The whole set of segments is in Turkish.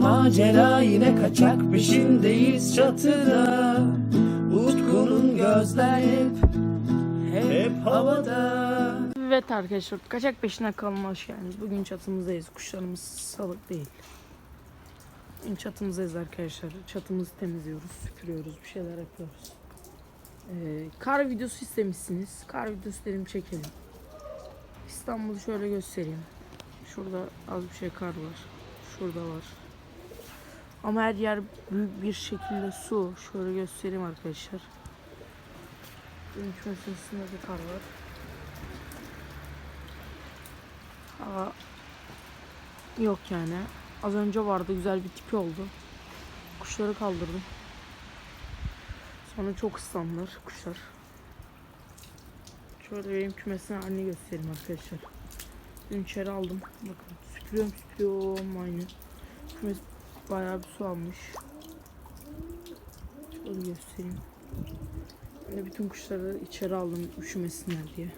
macera yine kaçak peşindeyiz çatıda Utku'nun gözler hep hep havada Evet arkadaşlar kaçak peşine kalma hoş geldiniz. Bugün çatımızdayız. Kuşlarımız salık değil. Bugün çatımızdayız arkadaşlar. Çatımızı temizliyoruz, süpürüyoruz, bir şeyler yapıyoruz. Ee, kar videosu istemişsiniz. Kar videosu dedim çekelim. İstanbul'u şöyle göstereyim. Şurada az bir şey kar var. Şurada var. Ama her yer büyük bir şekilde su. Şöyle göstereyim arkadaşlar. Benim üstünde de kar var. Hava yok yani. Az önce vardı güzel bir tipi oldu. Kuşları kaldırdım. Sonra çok ıslandılar kuşlar. Şöyle benim kümesin halini göstereyim arkadaşlar. Dün içeri aldım. Bakın süpürüyorum süpürüyorum aynı. Kümes bayağı bir su almış. Şöyle göstereyim. De bütün kuşları içeri aldım üşümesinler diye.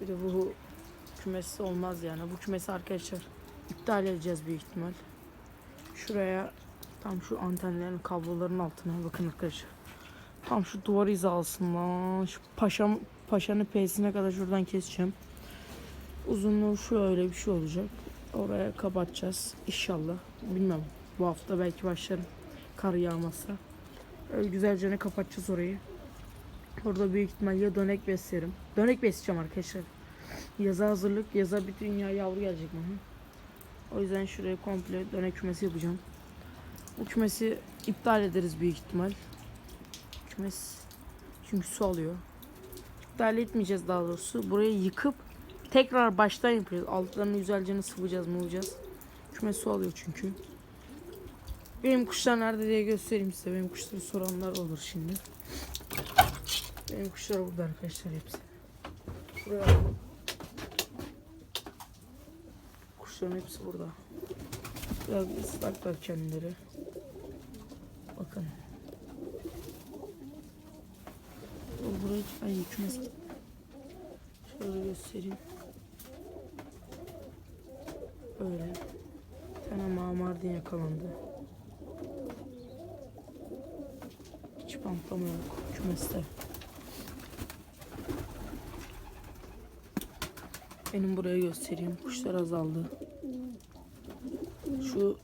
Bir de bu kümesi olmaz yani. Bu kümesi arkadaşlar iptal edeceğiz büyük ihtimal. Şuraya tam şu antenlerin kabloların altına bakın arkadaşlar. Tam şu duvar hizasından şu paşam paşanın P'sine kadar şuradan keseceğim. Uzunluğu şöyle bir şey olacak. Oraya kapatacağız inşallah. Bilmem. Bu hafta belki başlarım. Kar yağmazsa. Öyle güzelce ne kapatacağız orayı. Orada büyük ihtimalle dönek beslerim. Dönek besleyeceğim arkadaşlar. Yaza hazırlık. Yaza bir dünya yavru gelecek bana. O yüzden şuraya komple dönek kümesi yapacağım. Bu kümesi iptal ederiz büyük ihtimal. Kümes çünkü su alıyor. İptal etmeyeceğiz daha doğrusu. Burayı yıkıp tekrar baştan yapacağız. Altlarını güzelce sıvayacağız, mıvacağız. Kümes su alıyor çünkü. Benim kuşlar nerede diye göstereyim size. Benim kuşları soranlar olur şimdi. Benim kuşlar burada arkadaşlar hepsi. Buraya Kuşların hepsi burada. Biraz ıslaklar kendileri. Bakın. Bu buraya ay kümes. Şöyle göstereyim. Böyle. Bir tane mamardin yakalandı. Hiç pamplama yok kümeste. Benim buraya göstereyim. Kuşlar azaldı. Şu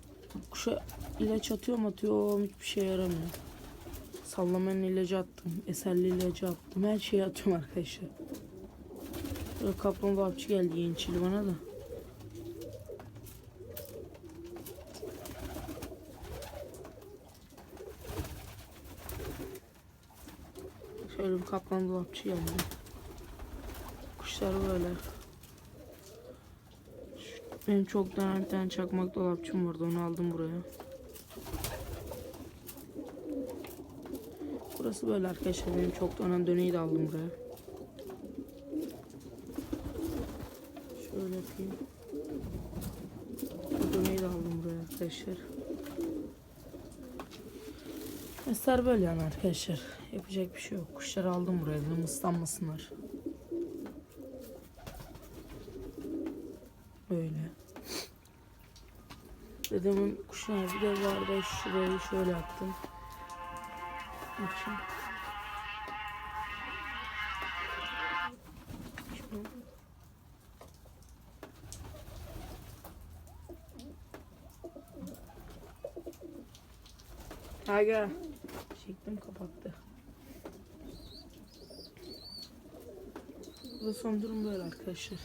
kuşa ilaç atıyorum atıyorum hiçbir şey yaramıyor. Sallamanın ilacı attım. Eserli ilacı attım. Her şeyi atıyorum arkadaşlar. Böyle kaplumbağa geldi yeniçili bana da. Şöyle bir kaplan dolapçı geldi. Kuşlar böyle. Benim çok dönem bir tane çakmak dolapçım vardı onu aldım buraya. Burası böyle arkadaşlar benim çok dönem döneyi de aldım buraya. Şöyle yapayım. Bu döneyi de aldım buraya arkadaşlar. Mesler böyle yani arkadaşlar. Yapacak bir şey yok. Kuşları aldım buraya dedim ıslanmasınlar. Böyle. Dedemin kuşuna bir de vardı şurayı şöyle yaptım. Açayım. Şunu. Aga. Çektim kapattı. Bu da son durum böyle arkadaşlar.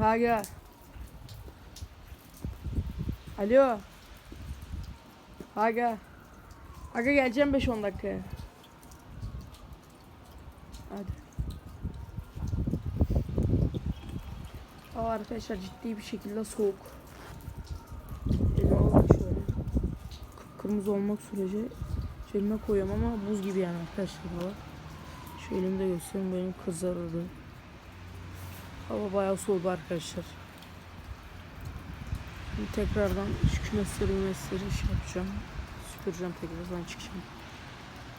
Aga. Alo. Aga. Aga geleceğim 5-10 dakikaya. Hadi. Hava arkadaşlar ciddi bir şekilde soğuk. Kıpkırmızı olmak sürece elime koyuyorum ama buz gibi yani arkadaşlar hava. Şu elimde göstereyim benim kızarırdı. Hava bayağı soğuk arkadaşlar. Şimdi tekrardan şu kümesleri mümesleri şey yapacağım. Süpüreceğim tekrardan çıkacağım.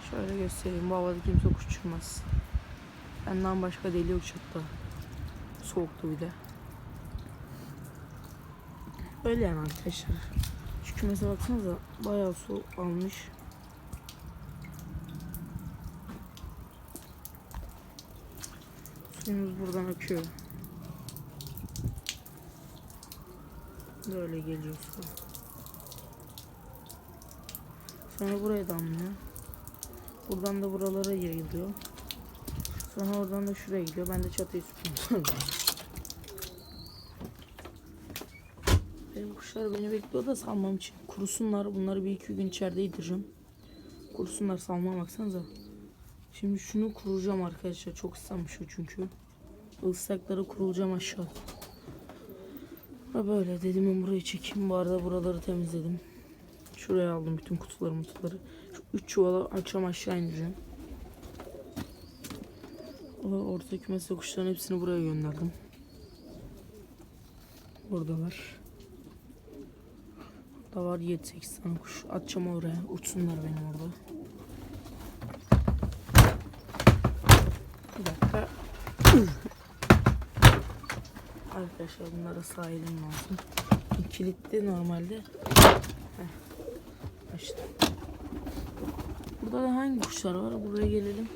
Şöyle göstereyim. Bu havada kimse kuş uçurmaz. Benden başka deli çatıda. Soğuktu bir de. Öyle yani arkadaşlar. Kümese baksanıza bayağı su almış. Suyumuz buradan akıyor. Böyle geliyor su. Sonra buraya damlıyor. Buradan da buralara yayılıyor. Sonra oradan da şuraya gidiyor. Ben de çatıyı süpürüyorum. Benim kuşlar beni bekliyor da salmam için. Kurusunlar. Bunları bir iki gün içeride yedireceğim. Kurusunlar salmama baksanıza. Şimdi şunu kurulacağım arkadaşlar. Çok ıslanmış o çünkü. Islakları kurulacağım aşağı. Böyle dedim ben burayı çekeyim. Bu arada buraları temizledim. Şuraya aldım bütün kutuları mutuları. Şu üç çuvalı akşam aşağı indireceğim. O orta kümeste kuşların hepsini buraya gönderdim. Buradalar. Burada var 7-8 tane kuş. Atacağım oraya. Uçsunlar benim orada. Bir dakika. Arkadaşlar bunlara sahilim lazım. Kilitli normalde. Heh. Açtım. Burada da hangi kuşlar var? Buraya gelelim.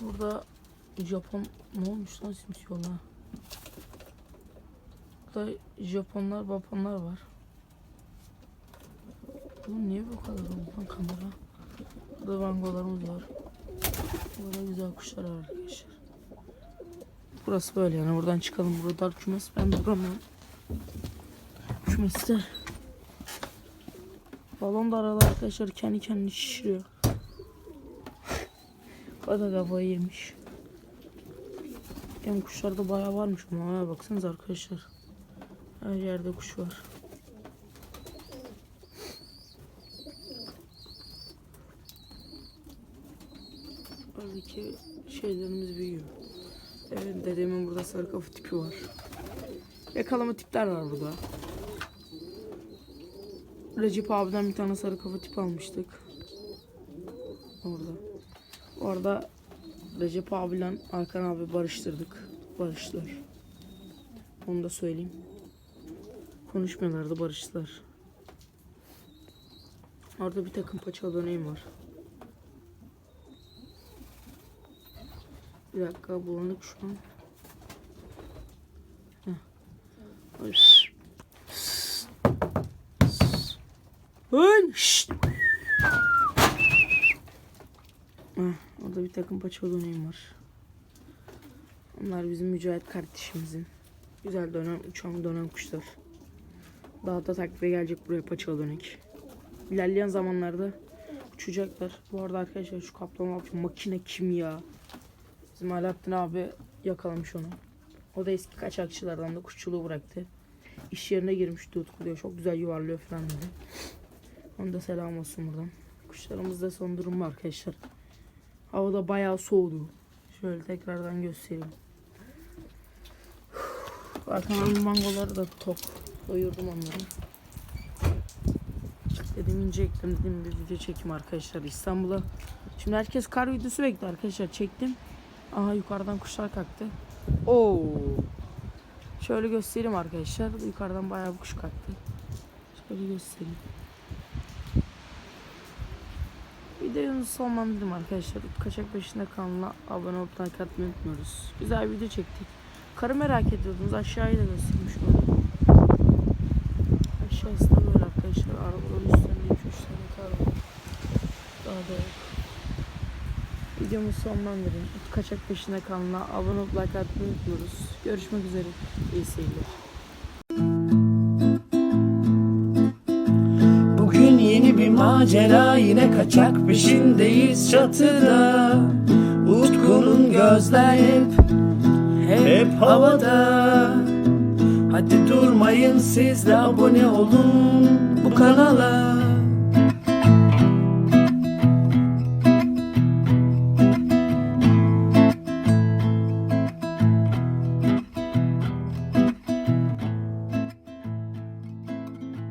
Burada Japon ne olmuş lan simsiyonlar? Burada Japonlar, Baponlar var. Oğlum niye bu kadar oldu lan kamera? Burada bangolarımız var. Burada güzel kuşlar var arkadaşlar. Burası böyle yani buradan çıkalım. Burada dar kümes. Ben duramıyorum. Kümeste. Balon da arada arkadaşlar kendi kendini şişiriyor. o da kafayı yemiş. Hem kuşlarda bayağı varmış ama ha, baksanıza arkadaşlar. Her yerde kuş var. Oradaki şeylerimiz büyüyor. Evet dedemin burada sarı kafa tipi var. Yakalama tipler var burada. Recep abiden bir tane sarı kafa tipi almıştık. Orada. Orada Recep abiyle Hakan abi barıştırdık. Barıştılar. Onu da söyleyeyim. Konuşmuyorlardı barıştılar. Orada bir takım paça döneğim var. Bir dakika bulanık şu an. Heh, orada bir takım paça döneğim var. Onlar bizim Mücahit kardeşimizin. Güzel dönen, uçan dönen kuşlar. Daha da takviye gelecek buraya paça dönek. İlerleyen zamanlarda uçacaklar. Bu arada arkadaşlar şu kaplama makine kim ya? Bizim Alaaddin abi yakalamış onu. O da eski kaçakçılardan da kuşçuluğu bıraktı. İş yerine girmişti Utku diyor. Çok güzel yuvarlıyor falan dedi. Ona da selam olsun buradan. Kuşlarımız da son durumu arkadaşlar. Havada bayağı soğudu. Şöyle tekrardan göstereyim. Arkamın mangoları da tok. Doyurdum onları. Dedim ince dedim bir video çekeyim arkadaşlar İstanbul'a. Şimdi herkes kar videosu bekliyor arkadaşlar çektim. Aha yukarıdan kuşlar kalktı. Oo. Şöyle göstereyim arkadaşlar. Yukarıdan bayağı bir kuş kalktı. Şöyle göstereyim. Videoyu sonlandırdım arkadaşlar. Kaçak peşinde kanalına abone olup like atmayı unutmuyoruz. Güzel bir video çektik. Karı merak ediyordunuz. Aşağıya da göstereyim şöyle. Aşağısı da böyle arkadaşlar. Arabaların üstlerinde 2-3 tane kar. Daha da yok. Videomuzu sonlandırın. Kaçak peşinde kanalına abone olup like atmayı unutmuyoruz. Görüşmek üzere. İyi seyirler. Bugün yeni bir macera yine kaçak peşindeyiz çatıda Utku'nun gözler hep hep havada Hadi durmayın siz de abone olun bu kanala